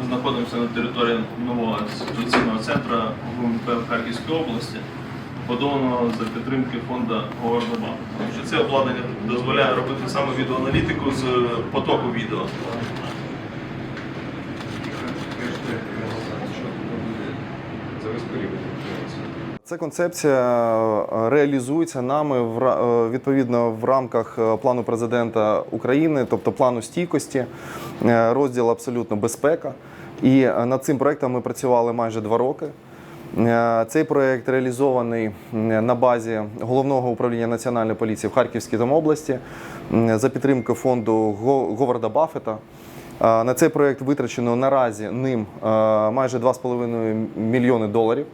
Ми знаходимося на території нового ситуаційного центру ГУМП в Харківській області, побудованого за підтримки фонду Говардоба. Це обладнання дозволяє робити саме відеоаналітику з потоку відео. За весь період. Ця концепція е, реалізується нами е, відповідно в рамках е, плану президента України, тобто плану стійкості, розділ абсолютно безпека. І над цим проектом ми працювали майже два роки. Цей проект реалізований на базі головного управління національної поліції в Харківській там області за підтримки фонду Говарда Баффета. На цей проект витрачено наразі ним майже 2,5 мільйони доларів.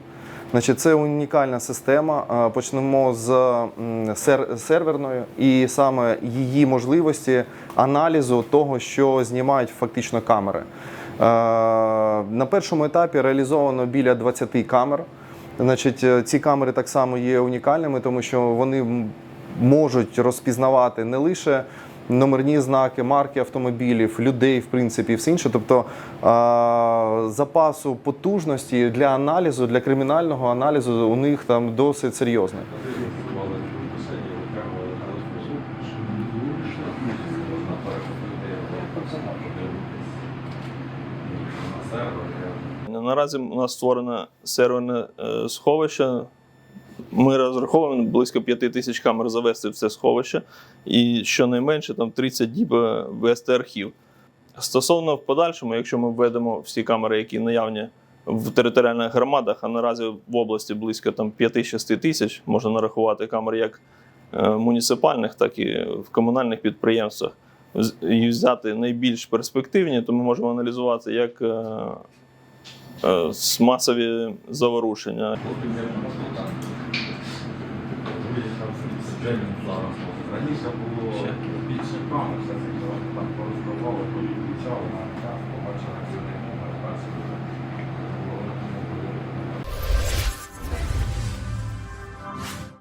Значить, це унікальна система. Е, Почнемо з серверної і саме її можливості аналізу того, що знімають фактично камери. Е, На першому етапі реалізовано біля 20 камер. Значить, е, ці камери так само є унікальними, тому що вони можуть розпізнавати не лише номерні знаки, марки автомобілів, людей, в принципі, і все інше. Тобто запасу потужності для аналізу, для кримінального аналізу у них там досить серйозний. Наразі у нас створено серверне е, сховище. Ми розраховуємо близько 5 тисяч камер завести в це сховище, і щонайменше там 30 діб е, вести архів. Стосовно в подальшому, якщо ми введемо всі камери, які наявні в територіальних громадах, а наразі в області близько там 5-6 тисяч, можна нарахувати камер як е, муніципальних, так і в комунальних підприємствах, і взяти найбільш перспективні, то ми можемо аналізувати як е, е, с- масові. Раніше було більше камер, зараз їх там пороздавали, пообіцяли, на час